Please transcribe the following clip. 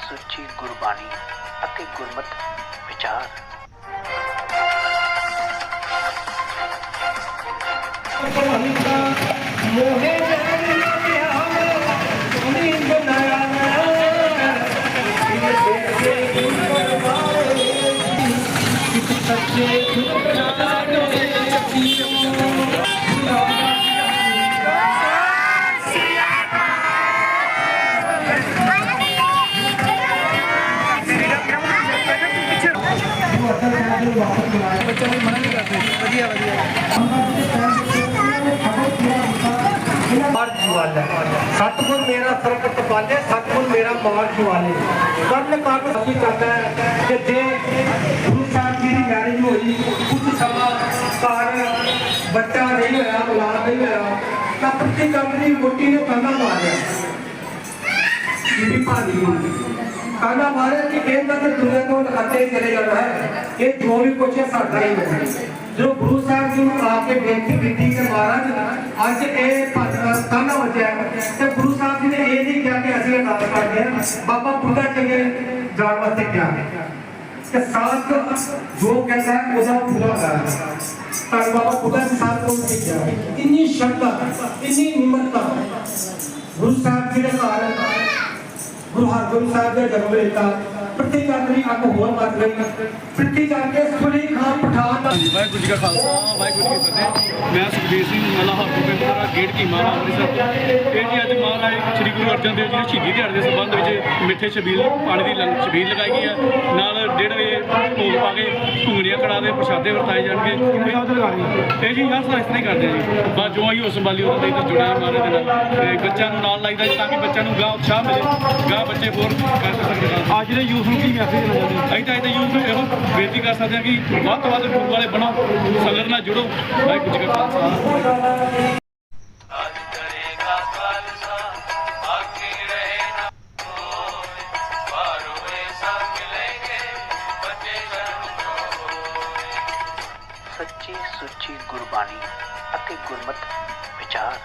ਸੁੱਚੀ ਗੁਰਬਾਣੀ ਅਤੇ ਗੁਰਮਤ ਵਿਚਾਰ ਮੋਹੇ ਜਨ ਪਿਆਵੇ ਸੁਨੀ ਬਨਾਇਆ ਸੱਚੇ ਸੁਨਾਨੋ ਮਾਰ ਜਵਾਲੇ ਸਤਗੁਰ ਮੇਰਾ ਸਰਬਤ ਪਾਲੇ, ਸਤਗੁਰ ਮੇਰਾ ਮਾਰ ਜਵਾਲੇ। ਕਰਨ ਕਾਰਨ ਸਭੀ ਕਰਦਾ ਕਿ ਜੇ ਗੁਰੂ ਸਾਹਿਬ ਜੀ ਦੀ ਮੈਰਿਜ ਹੋਈ, ਕੁਝ ਸਮਾਂ ਕਾਰਨ ਬੱਚਾ ਨਹੀਂ ਹੋਇਆ, ਔਲਾਦ ਨਹੀਂ ਹੋਇਆ, ਤਾਂ ਪ੍ਰਤੀ ਕੰਮ ਦੀ ਮੋਟੀ ਨੇ ਕੰਨਾ ਮਾਰਿਆ। ਬੀਬੀ ਭਾਨੀ ਕਾਨਾ ਮਾਰਿਆ ਕਿ ਇਹਨਾਂ ਦੇ ਦੁਨੀਆ ਤੋਂ ਅੱਤੇ ਚਲੇ ਜਾਣਾ ਹੈ ਇਹ ਜੋ ਵੀ ਕੁਛ ਹੈ ਸਾਡਾ ਹੀ ਹੈ ਜੋ ਗੁਰੂ ਸਾਹਿਬ ਜੀ ਨੂੰ ਆ ਕੇ ਬੇਨਤੀ ਕੀਤੀ ਕਿ ਮਹਾਰਾਜ ਅੱਜ ਇਹ ਕਾਨਾ ਵਜਿਆ ਤੇ ਗੁਰੂ ਸਾਹਿਬ ਜੀ ਨੇ ਇਹ ਨਹੀਂ ਕਿਹਾ ਕਿ ਅਸੀਂ ਅਰਦਾਸ ਕਰਦੇ ਹਾਂ ਬਾਬਾ ਬੁੱਢਾ ਚੰਗੇ ਜਾਣ ਵਾਸਤੇ ਕਿਹਾ ਕਿ ਸਾਥ ਜੋ ਕਹਿੰਦਾ ਹੈ ਉਹਦਾ ਪੂਰਾ ਕਰ ਤਾਂ ਬਾਬਾ ਬੁੱਢਾ ਜੀ ਸਾਥ ਕੋਲ ਨਹੀਂ ਕਿਹਾ ਇੰਨੀ ਸ਼ਰਧਾ ਇੰਨੀ ਨਿਮਰਤਾ ਗੁਰੂ ਸਾਹਿਬ ਜੀ ਦੇ ਘਰ ਗੁਰੂ ਹਰਗੋਬਿੰਦ ਸਾਹਿਬ ਦੇ ਜਨਮ ਵੇਲੇ ਪ੍ਰਤੀ ਕਰਨੀ ਅੱਗ ਹੋਰ ਮੱਚ ਗਈ। ਪ੍ਰਤੀ ਕਰਕੇ ਸੁਲੀ ਖਾਨ ਪਠਾਨ ਦਾ ਵਾਹਿਗੁਰੂ ਜੀ ਕਾ ਖਾਲਸਾ, ਵਾਹਿਗੁਰੂ ਜੀ ਕੀ ਫਤਿਹ। ਮੈਂ ਸੁਖਬੀਰ ਸਿੰਘ, ਮੱਲਾ ਹਰਗੋਬਿੰਦ। ਗੇਟ ਕੀ ਮਾਰਾ ਅੰਮ੍ਰਿਤਸਰ ਤੋਂ। ਇਹ ਜੀ ਅੱਜ ਮਹਾਰਾਜ ਸ੍ਰੀ ਗੁਰੂ ਅਰਜਨ ਦੇਵ ਜੀ ਦੀ ਸ਼ਹੀਦੀ ਦਿਹਾੜੇ ਦੇ ਸੰਬੰਧ ਵਿੱਚ ਮਿੱਠੇ ਛਬੀਲ ਪਾਣੀ ਦੀ ਲੰਗ ਛਬੀਲ ਲਗਾਈ ਗਈ ਹੈ ਨਾਲ ਡੇਢ ਵਜੇ ਭੋਗ ਪਾ ਕੇ ਘੁੰਗਣੀਆਂ ਕੜਾ ਦੇ ਪ੍ਰਸ਼ਾਦੇ ਵਰਤਾਏ ਜਾਣਗੇ। ਇਹ ਜੀ ਹਰ ਸਾਲ ਇਸ ਤਰ੍ਹਾਂ ਹੀ ਕਰਦੇ ਆ ਜੀ। ਬਸ ਜੋ ਅਸੀਂ ਉਸ ਸੰਭਾਲੀ ਉਹਦੇ ਤੇ ਜੁੜਿਆ ਮਹਾਰਾਜ ਦੇ ਨਾਲ। ਤੇ ਬੱਚਿਆਂ ਨੂੰ ਨਾਲ ਲਾਈਦਾ ਤਾਂ ਕਿ ਬੱਚਿਆਂ ਨੂੰ ਗਾਂ ਉਤਸ਼ਾਹ ਮਿਲੇ। ਗਾਂ ਬੱਚੇ ਹੋਰ ਕਰ ਸਕਣ ਅੱਜ ਦੇ ਯੂਥ ਨੂੰ ਕੀ ਮੈਸੇਜ ਦੇਣਾ ਚਾਹੁੰਦੇ ਅਸੀਂ ਤਾਂ ਇਹਦੇ ਯੂਥ ਨੂੰ ਇਹੋ ਬੇਨਤੀ ਕਰ ਸਕਦੇ ਹਾਂ ਕਿ ਵੱਧ ਤੋਂ ਵੱਧ ਗੁਰੂ ਵਾਲੇ ਬਣੋ ਸੰਗਤ ਨਾਲ ਜੁੜੋ। ਵਾਹਿਗੁਰੂ ਜੀ ਕਾ ਖਾਲਸਾ। सच्ची सुची गुरबाणी अति गुरमत विचार।